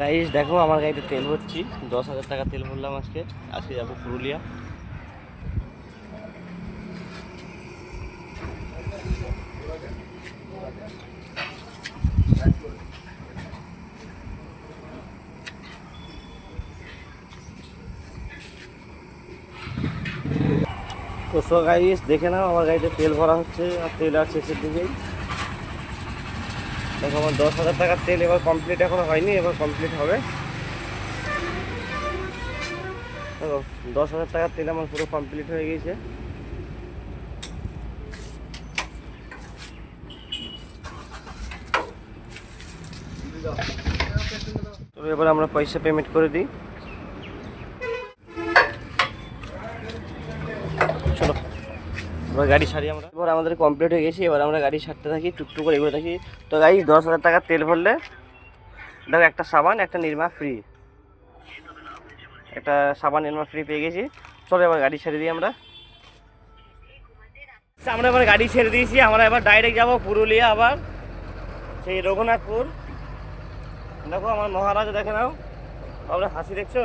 Guys দেখো, আমার গাড়িতে তেল ভরছি। দশ হাজার টাকা তেল ভরলাম আজকে। আজকে যাব পুরুলিয়া। তো সো গাইস দেখে নাও, আমার গাড়িতে তেল ভরা হচ্ছে আর তেল আর শেষের দিকেই দেখো, আমার দশ হাজার টাকার তেল এবার কমপ্লিট এখনও হয়নি, এবার কমপ্লিট হবে। দেখো, দশ হাজার টাকার তেল আমার পুরো কমপ্লিট হয়ে গিয়েছে। এবার আমরা পয়সা পেমেন্ট করে দিই। এবার গাড়ি ছাড়ি আমরা। এবার আমাদের কমপ্লিট হয়ে গেছে এবার আমরা গাড়ি ছাড়তে থাকি টুকটুক করে এগোতে থাকি। তো গাড়ি দশ হাজার টাকার তেল ভরলে দেখো একটা সাবান একটা নির্মা ফ্রি একটা সাবান নির্মা ফ্রি পেয়ে গেছি। চলো এবার গাড়ি ছেড়ে দিই আমরা। আচ্ছা, আমরা এবার গাড়ি ছেড়ে দিয়েছি আমরা এবার ডাইরেক্ট যাব পুরুলিয়া আবার সেই রঘুনাথপুর। দেখো আমার মহারাজ দেখে নাও। আমরা হাসি দেখছ?